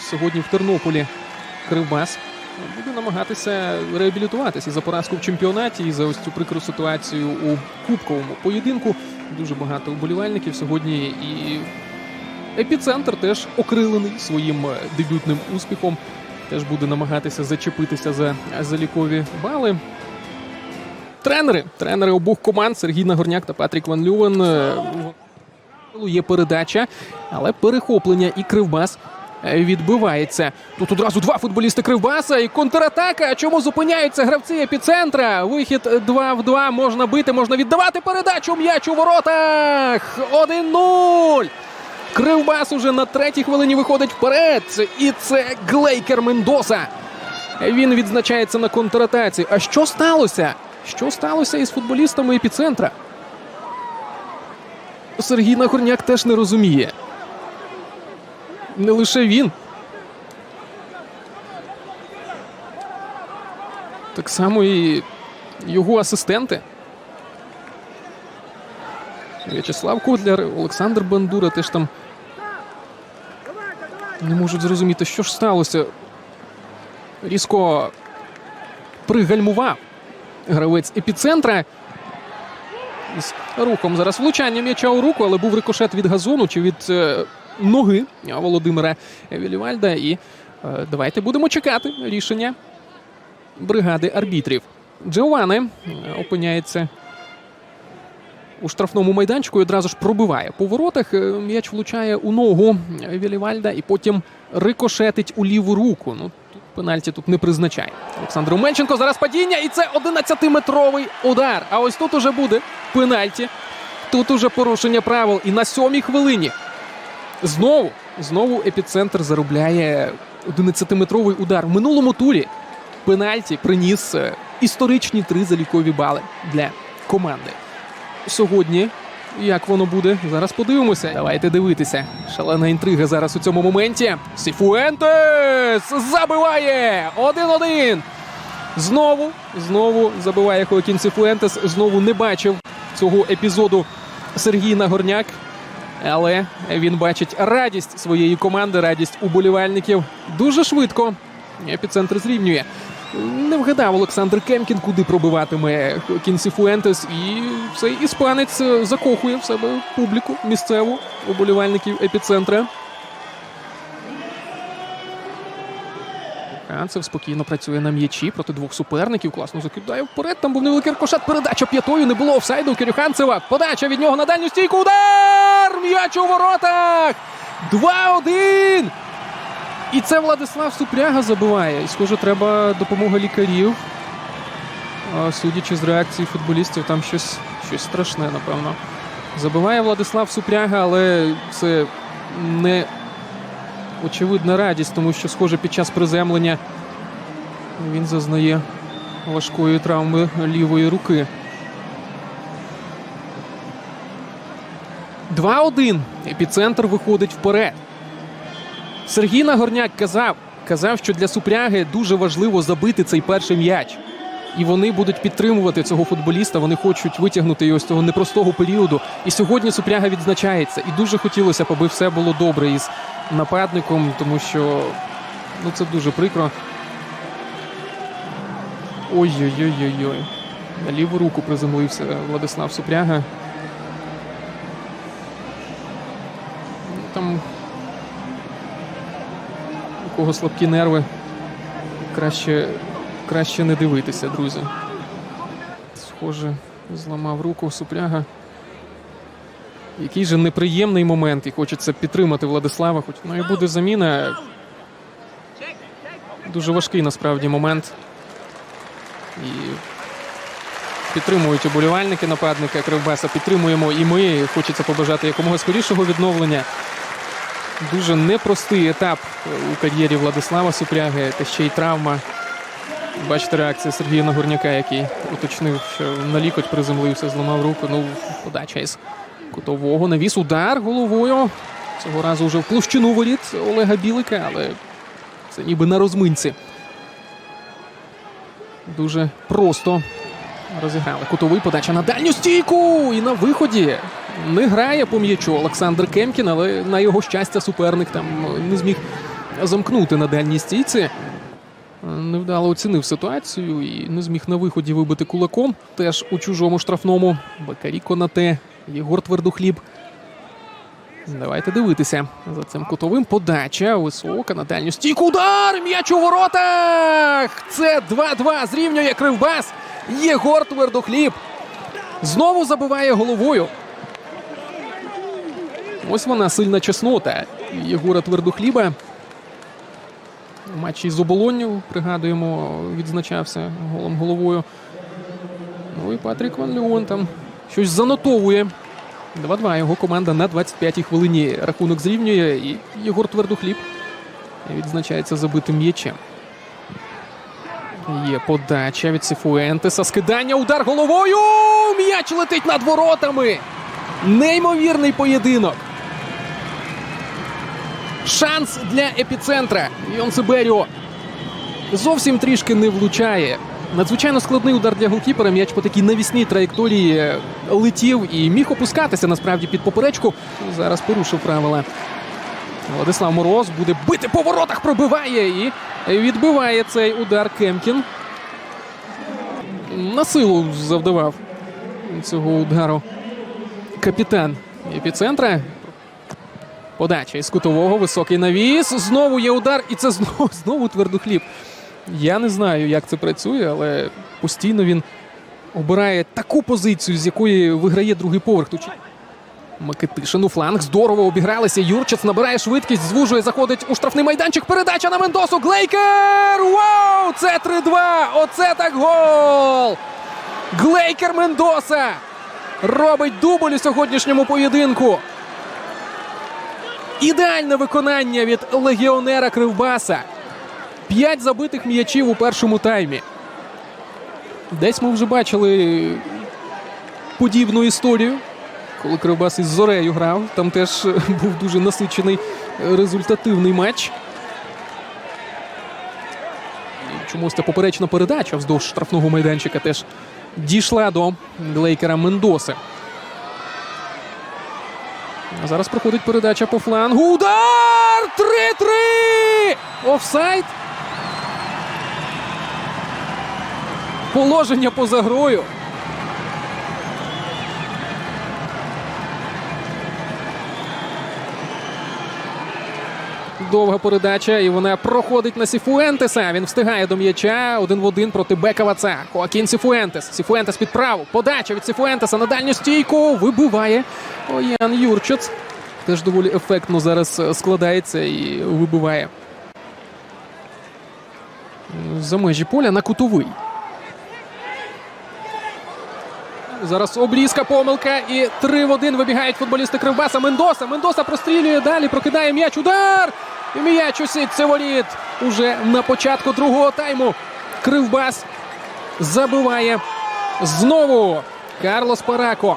Сьогодні в Тернополі Кривбас буде намагатися реабілітуватися за поразку в чемпіонаті і за ось цю прикру ситуацію у кубковому поєдинку. Дуже багато вболівальників сьогодні і епіцентр теж окрилений своїм дебютним успіхом. Теж буде намагатися зачепитися за залікові бали. Тренери, тренери обох команд Сергій Нагорняк та Патрік Ван Лювен. Є передача, але перехоплення і Кривбас відбивається. Тут одразу два футболісти Кривбаса і контратака. Чому зупиняються гравці епіцентра? Вихід 2 в 2. Можна бити, можна віддавати передачу. М'яч у воротах. 1-0. Кривбас уже на третій хвилині виходить вперед. І це Глейкер Мендоса. Він відзначається на контратаці. А що сталося? Що сталося із футболістами епіцентра? Сергій Нагорняк теж не розуміє. Не лише він. Так само і його асистенти. В'ячеслав Котляр, Олександр Бандура теж там не можуть зрозуміти, що ж сталося. Різко пригальмував гравець епіцентра. З рухом зараз влучання м'яча у руку, але був рикошет від газону чи від е, ноги Володимира Вілівальда. І е, давайте будемо чекати рішення бригади арбітрів. Джеоване е, опиняється у штрафному майданчику і одразу ж пробиває по воротах. Е, М'яч влучає у ногу Вілівальда і потім рикошетить у ліву руку. Ну, пенальті тут не призначає. Олександр Уменченко зараз падіння, і це 11-метровий удар. А ось тут уже буде пенальті. Тут уже порушення правил. І на сьомій хвилині знову, знову епіцентр заробляє 11-метровий удар. В минулому турі пенальті приніс е, історичні три залікові бали для команди. Сьогодні, як воно буде, зараз подивимося. Давайте дивитися. Шалена інтрига зараз у цьому моменті. Сіфуентес забиває 1-1. Знову, знову забиває Хоакін Сіфуентес. Знову не бачив цього епізоду Сергій Нагорняк. Але він бачить радість своєї команди, радість уболівальників. Дуже швидко. Епіцентр зрівнює. Не вгадав Олександр Кемкін, куди пробиватиме Кінсі Фуентес. І цей іспанець закохує в себе публіку місцеву уболівальників епіцентра. Канцев спокійно працює на м'ячі проти двох суперників. Класно закидає вперед. Там був невеликий рикошет. Передача п'ятою. Не було офсайду у Кирюханцева. Подача від нього на дальню стійку. Удар! М'яч у воротах! 2-1! І це Владислав Супряга забиває. І, схоже, треба допомога лікарів. Судячи з реакції футболістів, там щось, щось страшне, напевно. Забиває Владислав Супряга, але це не очевидна радість, тому що, схоже, під час приземлення він зазнає важкої травми лівої руки. 2-1. Епіцентр виходить вперед. Сергій Нагорняк казав, казав, що для Супряги дуже важливо забити цей перший м'яч. І вони будуть підтримувати цього футболіста. Вони хочуть витягнути його з цього непростого періоду. І сьогодні Супряга відзначається. І дуже хотілося б, аби все було добре із нападником, тому що ну це дуже прикро. Ой-ой-ой-ой-ой. На ліву руку приземлився Владислав Супряга. Ну, Там у кого слабкі нерви, краще, краще не дивитися, друзі. Схоже, зламав руку Супряга. Який же неприємний момент, і хочеться підтримати Владислава. Хоч ну і буде заміна. Дуже важкий насправді момент. І підтримують уболівальники нападника Кривбаса. Підтримуємо і ми. Хочеться побажати якомога скорішого відновлення. Дуже непростий етап у кар'єрі Владислава Супряги, та ще й травма. Бачите реакцію Сергія Нагорняка, який уточнив, що на лікоть приземлився, зламав руку. Ну, подача із кутового. Навіс удар головою. Цього разу вже в площину воріт Олега Білика, але це ніби на розминці. Дуже просто розіграли. Кутовий подача на дальню стійку. І на виході не грає по м'ячу Олександр Кемкін, але на його щастя суперник там не зміг замкнути на дальній стійці. Невдало оцінив ситуацію і не зміг на виході вибити кулаком. Теж у чужому штрафному. Бакарі Конате, Єгор Твердохліб. Давайте дивитися за цим кутовим. Подача висока на дальню стійку. Удар! М'яч у воротах! Це 2-2. Зрівнює Кривбас. Єгор Твердохліб. Знову забиває головою. Ось вона сильна чеснота Єгора Твердохліба. У матчі з оболонню, пригадуємо, відзначався голом головою. Ну і Патрік Ван Леон там щось занотовує. 2-2 його команда на 25-й хвилині рахунок зрівнює. І Єгор Твердохліб відзначається забитим м'ячем. Є подача від Сіфуентеса. Скидання, удар головою. М'яч летить над воротами. Неймовірний поєдинок. Шанс для епіцентра. Йонсеберіо зовсім трішки не влучає. Надзвичайно складний удар для голкіпера. М'яч по такій навісній траєкторії е, летів і міг опускатися насправді під поперечку. Зараз порушив правила. Владислав Мороз буде бити по воротах, пробиває і відбиває цей удар Кемкін. На силу завдавав цього удару капітан епіцентра. Подача із кутового, високий навіс. Знову є удар, і це знову, знову твердохліб. Я не знаю, як це працює, але постійно він обирає таку позицію, з якої виграє другий поверх. Микитишин у фланг. Здорово обігралися. Юрчиц набирає швидкість, звужує, заходить у штрафний майданчик. Передача на Мендосу. Глейкер! Вау! Це 3-2! Оце так гол! Глейкер Мендоса! Робить дубль у сьогоднішньому поєдинку. Ідеальне виконання від легіонера Кривбаса. П'ять забитих м'ячів у першому таймі. Десь ми вже бачили подібну історію, коли Кривбас із Зорею грав. Там теж е, був дуже насичений е, результативний матч. І чомусь та поперечна передача вздовж штрафного майданчика теж дійшла до Глейкера Мендоси. А зараз проходить передача по флангу. Удар! 3-3! Офсайд. Положення поза грою. Довга передача, і вона проходить на Сіфуентеса. Він встигає до м'яча один в один проти Бековаца. Хоакін Сіфуентес. Сіфуентес під праву. Подача від Сіфуентеса на дальню стійку. Вибиває Оян Юрчиц. Теж доволі ефектно зараз е, складається і вибиває за межі поля на кутовий. Зараз обрізка, помилка і 3 в 1 вибігають футболісти Кривбаса. Мендоса. Мендоса прострілює далі, прокидає м'яч. Удар! І м'яч у сітці воріт. Уже на початку другого тайму. Кривбас забиває знову Карлос Парако.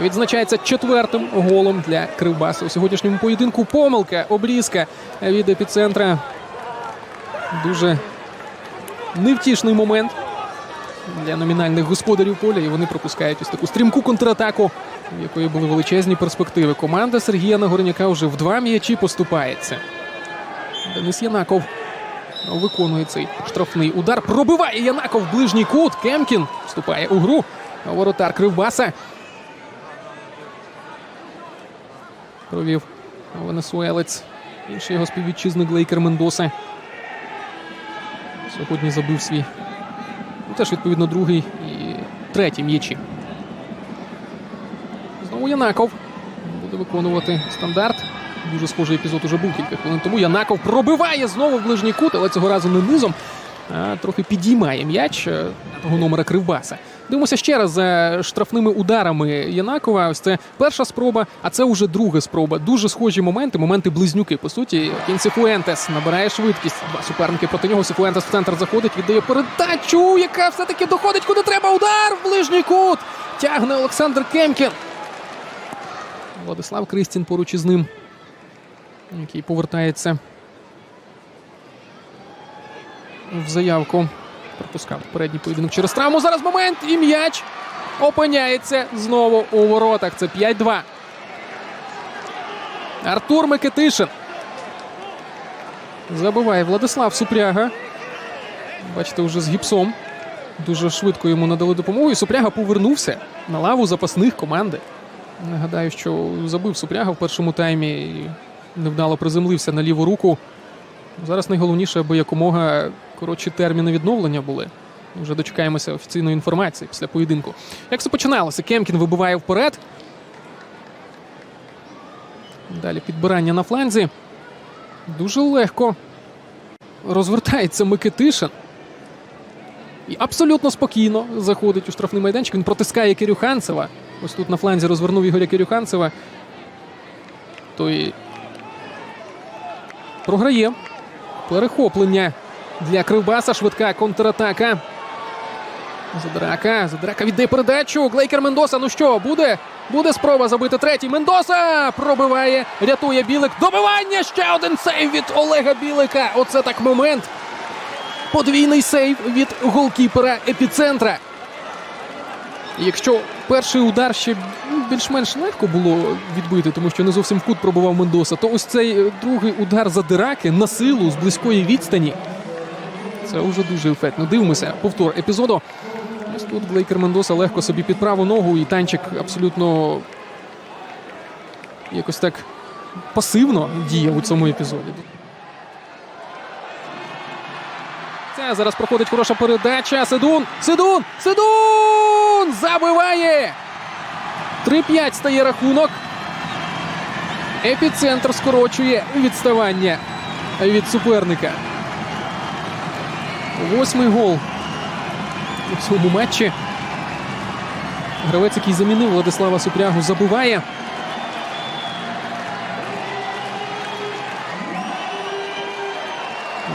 Відзначається четвертим голом для Кривбаса у сьогоднішньому поєдинку. Помилка, обрізка від епіцентра. Дуже невтішний момент для номінальних господарів поля, і вони пропускають ось таку стрімку контратаку, в якої були величезні перспективи. Команда Сергія Нагорняка вже в два м'ячі поступається. Денис Янаков виконує цей штрафний удар. Пробиває Янаков ближній кут. Кемкін вступає у гру. Воротар Кривбаса. Провів Венесуелець. Інший його співвітчизник Глейкер Мендоса. Сьогодні забив свій Ну, теж, відповідно, другий і третій м'ячі. Янаков буде виконувати стандарт. Дуже схожий епізод уже був кілька хвилин тому. Янаков пробиває знову в ближній кут, але цього разу не низом, а трохи підіймає м'яч е, того номера Кривбаса. Дивимося ще раз за штрафними ударами Янакова. Ось це перша спроба, а це вже друга спроба. Дуже схожі моменти, моменти близнюки. По суті, Кінсі Фуентес набирає швидкість. Два суперники проти нього. Сіфуентес в центр заходить, віддає передачу, яка все-таки доходить, куди треба. Удар в ближній кут. Тягне Олександр Кемкін. Владислав Кристін поруч із ним, який повертається в заявку. Пропускав передній поєдинок через травму. Зараз момент і м'яч опиняється знову у воротах. Це 5-2. Артур Микитишин. Забиває Владислав Супряга. Бачите, вже з гіпсом. Дуже швидко йому надали допомогу. І Супряга повернувся на лаву запасних команди. Нагадаю, що забив Супряга в першому таймі і невдало приземлився на ліву руку. Зараз найголовніше, аби якомога коротші терміни відновлення були. Вже дочекаємося офіційної інформації після поєдинку. Як все починалося? Кемкін вибиває вперед. Далі підбирання на фланзі. Дуже легко розвертається Микитишин. І абсолютно спокійно заходить у штрафний майданчик. Він протискає Кирюханцева. Ось тут на фланзі розвернув Ігоря Кирюханцева. Той програє. Перехоплення для Кривбаса. Швидка контратака. Задрака. Задрака віддає передачу. Глейкер Мендоса. Ну що, буде? Буде спроба забити третій. Мендоса пробиває, рятує Білик. Добивання! Ще один сейв від Олега Білика. Оце так момент. Подвійний сейв від голкіпера епіцентра. Якщо перший удар ще більш-менш легко було відбити, тому що не зовсім кут пробував Мендоса, то ось цей е, другий удар задираки на силу з близької відстані. Це вже дуже ефектно. Дивимося повтор епізоду. Ось тут Глейкер Мендоса легко собі під праву ногу, і танчик абсолютно якось так пасивно діяв у цьому епізоді. Це зараз проходить хороша передача. Сидун! Сидун! Забиває! 3-5 стає рахунок. Епіцентр скорочує відставання від суперника. Восьмий гол у цьому матчі. Гравець, який замінив Владислава Супрягу, забиває.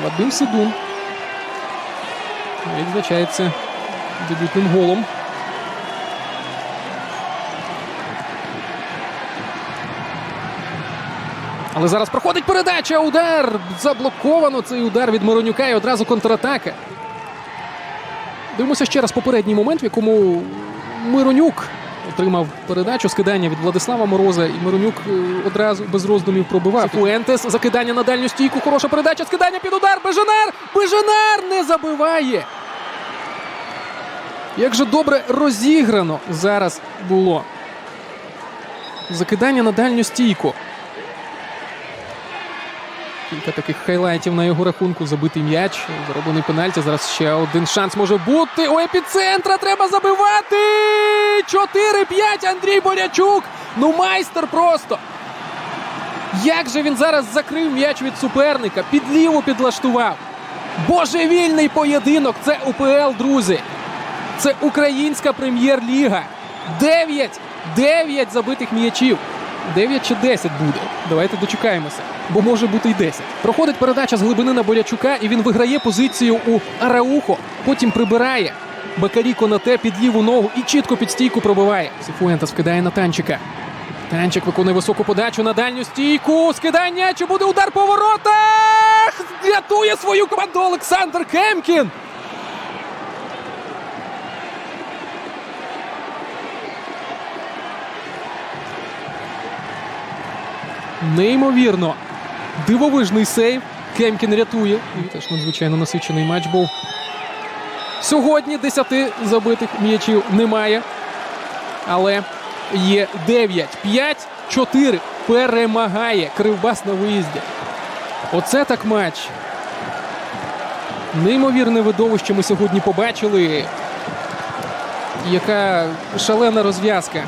Вадим Сидун відзначається дебютним голом. Але зараз проходить передача. Удар заблоковано цей удар від Миронюка і одразу контратака. Дивимося ще раз попередній момент, в якому Миронюк отримав передачу скидання від Владислава Мороза. І Миронюк е, одразу без роздумів пробивав. Фуентес, закидання на дальню стійку. Хороша передача, скидання під удар. Беженар! Беженар не забиває. Як же добре розіграно зараз було. Закидання на дальню стійку. Кілька таких хайлайтів на його рахунку. Забитий м'яч, зароблений пенальті. Зараз ще один шанс може бути. У епіцентра треба забивати. 4-5 Андрій Борячук. Ну майстер просто. Як же він зараз закрив м'яч від суперника? Під ліву підлаштував. Божевільний поєдинок. Це УПЛ, друзі. Це українська прем'єр-ліга. 9, 9 забитих м'ячів. 9 чи 10 буде. Давайте дочекаємося, бо може бути й 10. Проходить передача з глибини на Борячука, і він виграє позицію у Араухо. Потім прибирає Бакарі Конате під ліву ногу і чітко під стійку пробиває. Сіфуентес вкидає на танчика. Танчик виконує високу подачу на дальню стійку. Скидання. Чи буде удар по воротах? Рятує свою команду Олександр Кемкін. Неймовірно. Дивовижний сейв. Кемкін рятує. І теж надзвичайно насичений матч був. Сьогодні 10 забитих м'ячів немає. Але є 9. 5, 4. Перемагає Кривбас на виїзді. Оце так матч. Неймовірне видовище ми сьогодні побачили. Яка шалена розв'язка